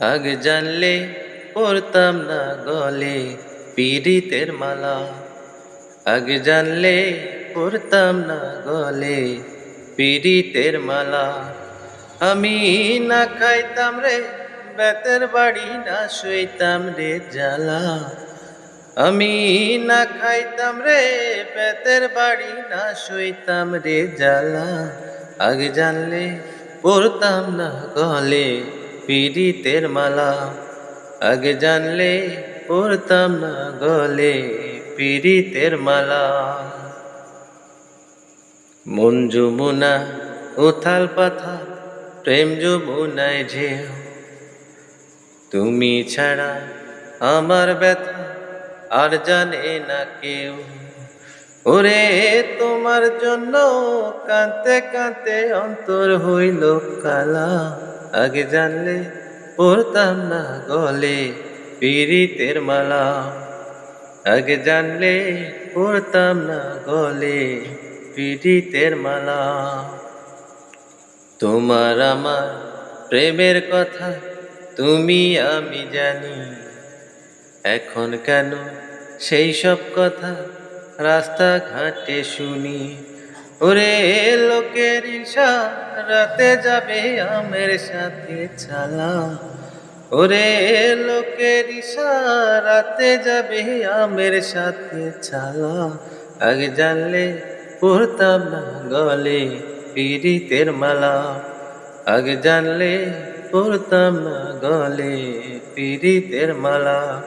আগে জানলে পড়তাম না গলে পীড়িতের মালা। আগে জানলে পড়তাম না গলে পীড়িতের মালা। আমি না খাইতাম রে, বেতের বাড়ি না শুইতাম রে জ্বালা। আমি না খাইতাম রে, বেতের বাড়ি না শুইতাম রে জ্বালা। আগে জানলে পড়তাম না গলে পীড়িতের মালা। আগে জানলে পড়তাম না গলে পীড়িতের মালা। মন যমুনা, উথাল পাথা প্রেম যমুনায় ঝেও তুমি ছাড়া আমার ব্যথা আর জানে না কেউ। ওরে, তোমার জন্য কাঁদতে কাঁদতে অন্তর হইল কালা। আগে জানলে পড়তাম না গলে পীড়িতের মালা। আগে জানলে পড়তাম না গলে পীড়িতের মালা। তোমার আমার প্রেমের কথা তুমি, আমি জানি। এখন কেন সেই সব কথা রাস্তাঘাটে শুনি? ওরে লোকের রাতে যাবে আমের সাথে চালা। ওরে লোকের রাতে যাবে আমের সাথে চালা। আগে জানলে পড়তাম না গলে পীড়িতের মালা। আগে জানলে পড়তাম না গলে পীড়িতের মালা।